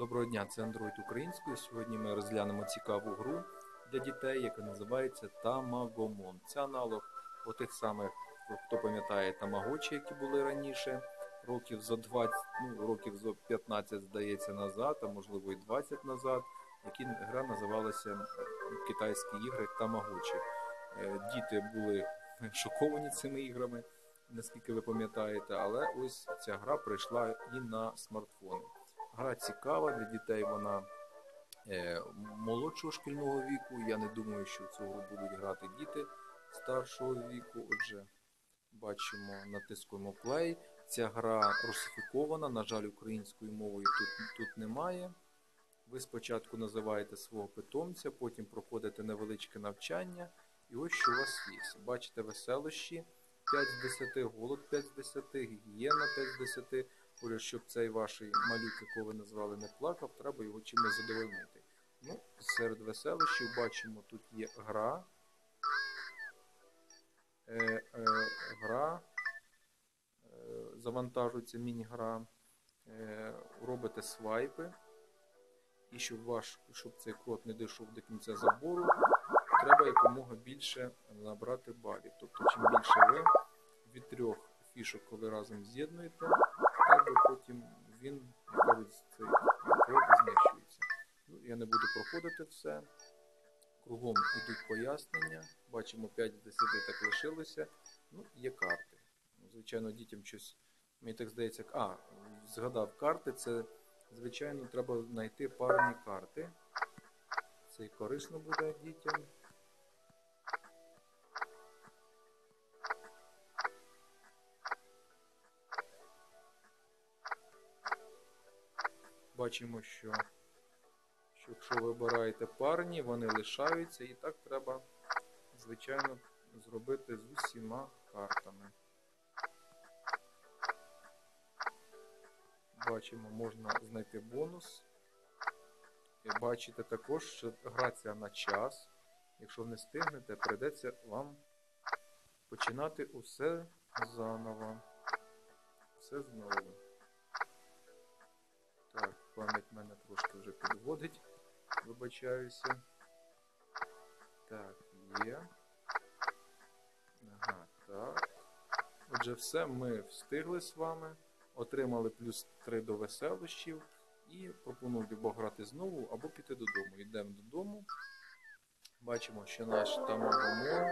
Доброго дня, це Android українською. Сьогодні ми розглянемо цікаву гру для дітей, яка називається Тамагомон. Це аналог отих самих, хто пам'ятає тамагочі, які були раніше, років за 20, ну років за 15, здається, назад, а можливо і 20 назад, які гра називалася е, Китайські ігри Тамагочі. Е, Діти були шоковані цими іграми, наскільки ви пам'ятаєте, але ось ця гра прийшла і на смартфони. Гра цікава для дітей, вона е, молодшого шкільного віку. Я не думаю, що в цю гру будуть грати діти старшого віку. Отже, бачимо, натискуємо play. Ця гра русифікована, на жаль, українською мовою тут, тут немає. Ви спочатку називаєте свого питомця, потім проходите невеличке навчання. І ось що у вас є. Бачите веселощі 5 з 10, голод 5 з 10, гігієна 5 з 10. Говорю, щоб цей ваш малюк, якого ви назвали, не плакав, треба його чимось задовольнити. Ну, Серед веселощів бачимо, тут є гра. Е, е, Гра. Е, завантажується міні-гра. Е, робите свайпи. І щоб ваш, щоб цей крот не дійшов до кінця забору, треба якомога більше набрати балів. Тобто, чим більше ви від трьох фішок, коли разом з'єднуєте, так потім він, знищується. Ну, я не буду проходити все. Кругом йдуть пояснення. Бачимо 5 з 10 так лишилося. Ну, є карти. Ну, Звичайно, дітям щось, мені так здається, а, згадав карти, це, звичайно, треба знайти парні карти. Це і корисно буде дітям. Бачимо, що, що якщо вибираєте парні, вони лишаються, і так треба, звичайно, зробити з усіма картами. Бачимо, можна знайти бонус. І бачите також, що грація на час. Якщо не встигнете, прийдеться вам починати усе заново. Все знову. Пам'ять мене трошки вже підводить. Вибачаюся. Так, є. Ага, так. Отже, все ми встигли з вами. Отримали плюс 3 до веселощів. І пропоную або грати знову, або піти додому. Йдемо додому. Бачимо, що наш тамогомон.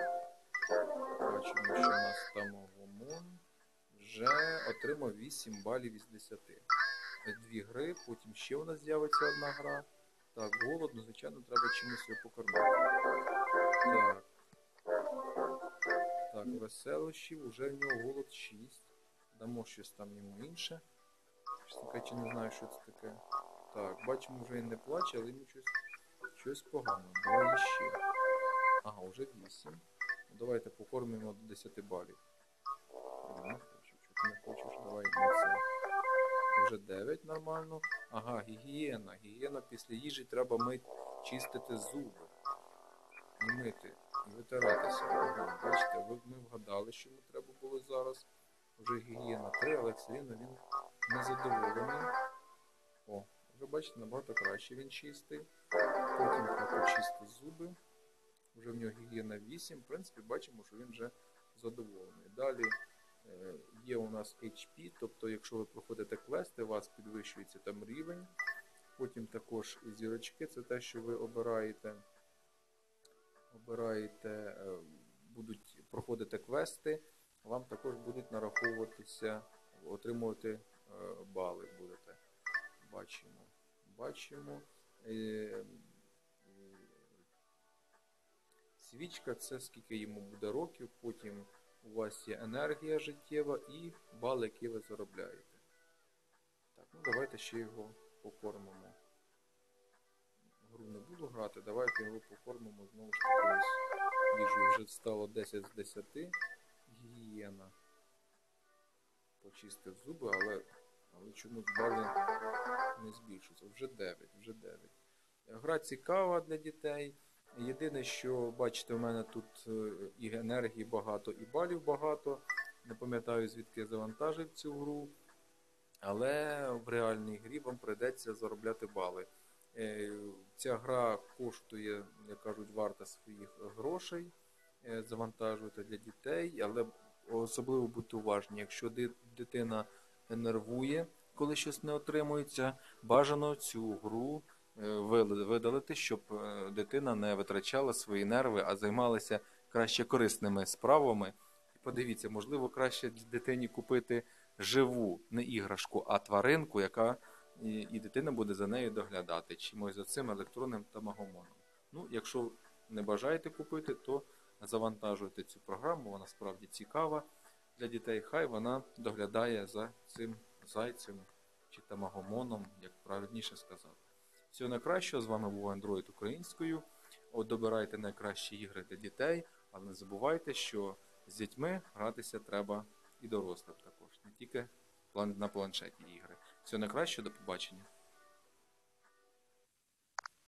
Бачимо, що наш тамогомон вже отримав 8 балів із 10 дві гри, потім ще у нас з'явиться одна гра. Так, голодно, звичайно, треба чимось його покормити. Так. Так, веселощів, вже в нього голод 6. Дамо щось там йому інше. Щось таке, чи не знаю, що це таке. Так, бачимо, вже він не плаче, але йому щось, щось погано. Давай ще. Ага, вже 8. Ну, давайте покормимо до 10 балів. Не хочеш, давай не це вже 9 нормально. Ага, гігієна. Гігієна після їжі треба мити, чистити зуби. І мити, і витиратися. Ага, бачите, ми вгадали, що йому треба було зараз. Вже гігієна 3, але все рівно він незадоволений. О, вже бачите, набагато краще він чистий. Потім почистити зуби. Вже в нього гігієна 8. В принципі, бачимо, що він вже задоволений. Далі. Є у нас HP, тобто, якщо ви проходите квести, у вас підвищується там рівень. Потім також зірочки, це те, що ви обираєте. Обираєте, будуть проходити квести, вам також будуть нараховуватися, отримувати бали будете. Бачимо. Бачимо. Свічка це скільки йому буде років, потім у вас є енергія життєва і бал, який ви заробляєте. Так, ну давайте ще його покормимо. Гру не буду грати, давайте його покормимо знову ж таки їжу. Вже стало 10 з 10. Гігієна. Почистив зуби, але але чомусь бали не збільшуються. Вже 9, вже 9. Гра цікава для дітей. Єдине, що бачите, у мене тут е, і енергії багато, і балів багато. Не пам'ятаю, звідки я завантажив цю гру. Але в реальній грі вам прийдеться заробляти бали. Е, Ця гра коштує, як кажуть, варта своїх грошей. Е, Завантажуєте для дітей, але особливо будьте уважні, якщо дитина нервує, коли щось не отримується, бажано цю гру видалити, щоб дитина не витрачала свої нерви, а займалася краще корисними справами. І подивіться, можливо, краще дитині купити живу не іграшку, а тваринку, яка і, дитина буде за нею доглядати, чимось за цим електронним тамагомоном. Ну, якщо не бажаєте купити, то завантажуйте цю програму, вона справді цікава для дітей. Хай вона доглядає за цим зайцем чи тамагомоном, як правильніше сказати. Всього найкращого, з вами був Android українською. От добирайте найкращі ігри для дітей, але не забувайте, що з дітьми гратися треба і дорослим також, не тільки на планшетні ігри. Всього найкращого, до побачення.